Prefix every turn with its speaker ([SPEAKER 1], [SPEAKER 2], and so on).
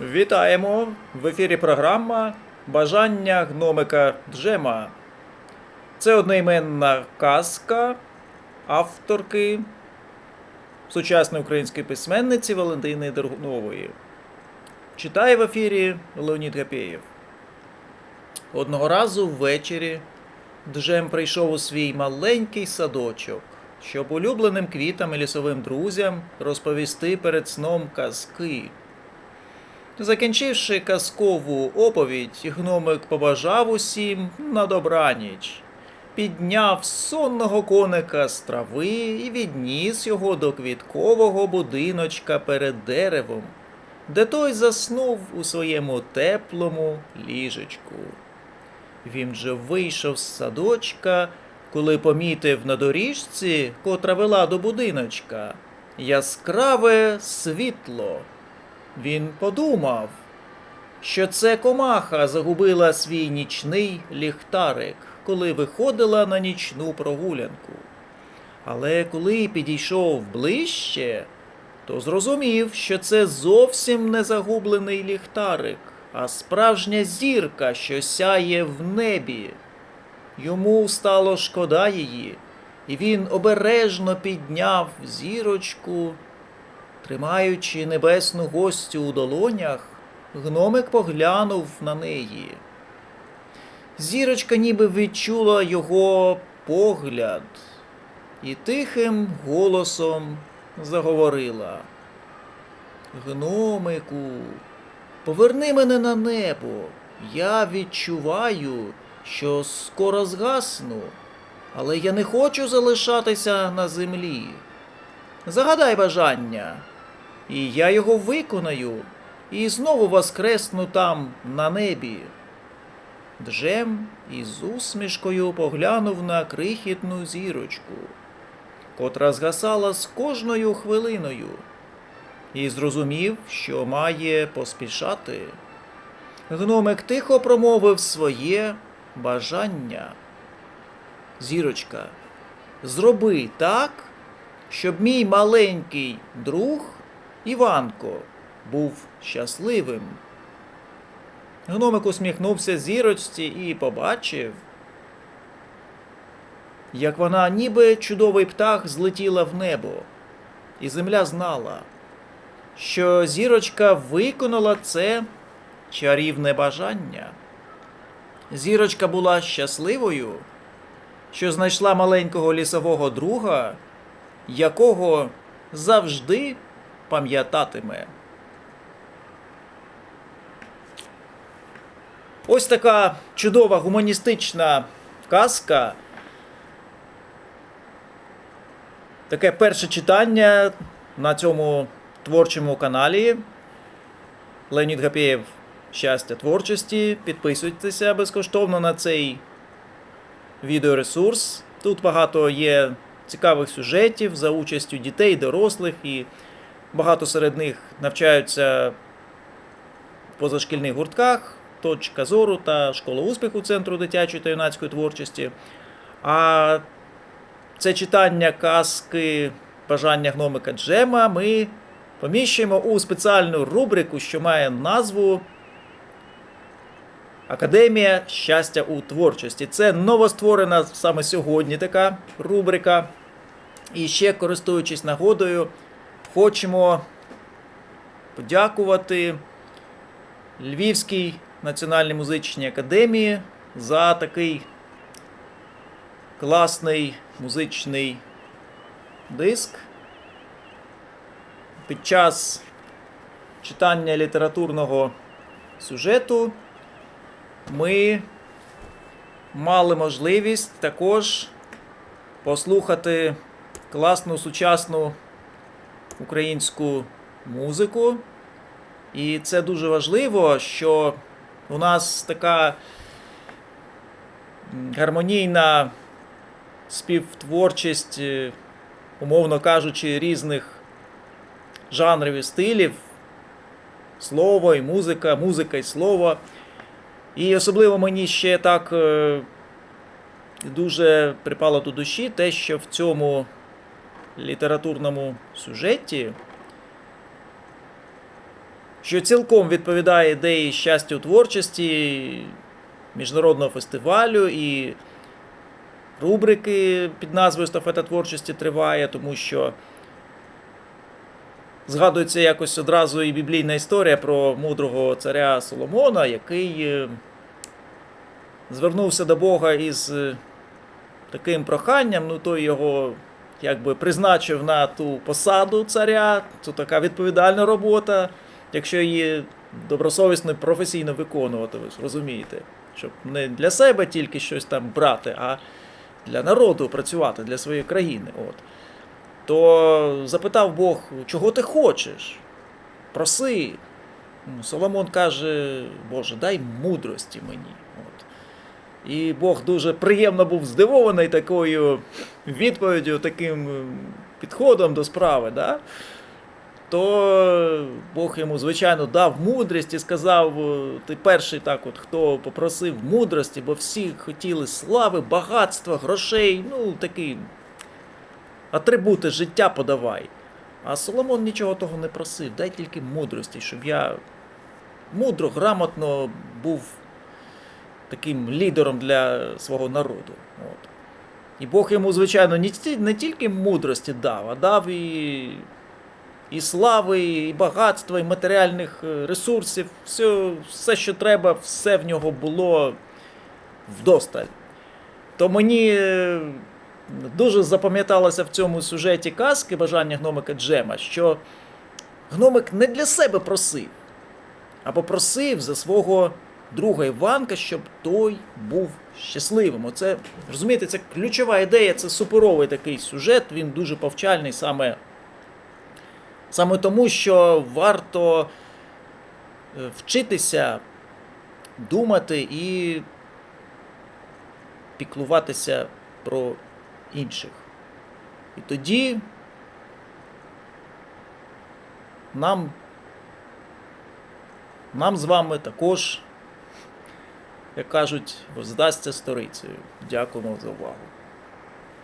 [SPEAKER 1] Вітаємо! В ефірі програма Бажання гномика Джема. Це одноіменна казка авторки сучасної української письменниці Валентини Дергунової. Читає в ефірі Леонід Гапєєв. Одного разу ввечері Джем прийшов у свій маленький садочок, щоб улюбленим квітам і лісовим друзям розповісти перед сном казки. Закінчивши казкову оповідь, гномик побажав усім на добраніч, підняв сонного коника з трави і відніс його до квіткового будиночка перед деревом, де той заснув у своєму теплому ліжечку. Він же вийшов з садочка, коли помітив на доріжці, котра вела до будиночка, яскраве світло. Він подумав, що це комаха загубила свій нічний ліхтарик, коли виходила на нічну прогулянку. Але коли підійшов ближче, то зрозумів, що це зовсім не загублений ліхтарик, а справжня зірка, що сяє в небі. Йому стало шкода її, і він обережно підняв зірочку. Тримаючи небесну гостю у долонях, гномик поглянув на неї. Зірочка ніби відчула його погляд і тихим голосом заговорила. Гномику, поверни мене на небо. Я відчуваю, що скоро згасну, але я не хочу залишатися на землі. Загадай бажання, і я його виконаю, і знову воскресну там на небі. Джем із усмішкою поглянув на крихітну зірочку, котра згасала з кожною хвилиною, і зрозумів, що має поспішати. Гномик тихо промовив своє бажання. Зірочка, зроби так, щоб мій маленький друг Іванко був щасливим. Гномик усміхнувся зірочці і побачив, як вона, ніби чудовий птах, злетіла в небо, і земля знала, що зірочка виконала це чарівне бажання. Зірочка була щасливою, що знайшла маленького лісового друга, якого завжди пам'ятатиме. Ось така чудова гуманістична казка. Таке перше читання на цьому творчому каналі. Леонід Гапєєв Щастя творчості. Підписуйтеся безкоштовно на цей відеоресурс. Тут багато є цікавих сюжетів за участю дітей, дорослих, і багато серед них навчаються в позашкільних гуртках, точка зору та школа успіху Центру дитячої та юнацької творчості. А це читання казки Бажання гномика Джема ми поміщуємо у спеціальну рубрику, що має назву Академія щастя у творчості. Це новостворена саме сьогодні така рубрика. І ще, користуючись нагодою, хочемо подякувати Львівській національній музичній академії за такий класний музичний диск. Під час читання літературного сюжету ми мали можливість також послухати класну сучасну українську музику. І це дуже важливо, що у нас така гармонійна співтворчість, е, умовно кажучи, різних жанрів і стилів. Слово і музика, музика і слово. І особливо мені ще так е, дуже припало до душі те, що в цьому літературному сюжеті що цілком відповідає ідеї щастя у творчості міжнародного фестивалю і рубрики під назвою Стафета творчості триває, тому що згадується якось одразу і біблійна історія про мудрого царя Соломона, який е, звернувся до Бога із е, таким проханням, ну той його якби призначив на ту посаду царя, це така відповідальна робота, якщо її добросовісно професійно виконувати, ви розумієте, щоб не для себе тільки щось там брати, а для народу працювати, для своєї країни. От. То запитав Бог, чого ти хочеш? Проси. Ну, Соломон каже, Боже, дай мудрості мені. І Бог дуже приємно був здивований такою відповіддю, таким ем, підходом до справи. Да? То Бог йому, звичайно, дав мудрість і сказав: е, ти перший так, от, хто попросив мудрості, бо всі хотіли слави, багатства, грошей, ну такий атрибути життя подавай. А Соломон нічого того не просив, дай тільки мудрості, щоб я мудро, грамотно був таким лідером для свого народу. От. І Бог йому, звичайно, не тільки мудрості дав, а дав і, і слави, і багатства, і матеріальних е, ресурсів. Все, все, що треба, все в нього було вдосталь. То мені е, дуже запам'яталося в цьому сюжеті казки бажання гномика Джема, що гномик не для себе просив, а попросив за свого друга Іванка, щоб той був щасливим. Оце, розумієте, це ключова ідея, це суперовий такий сюжет, він дуже повчальний саме, саме тому, що варто е, вчитися думати і піклуватися про інших. І тоді нам, нам з вами також, як кажуть, здасться сторицею. Дякуємо за увагу.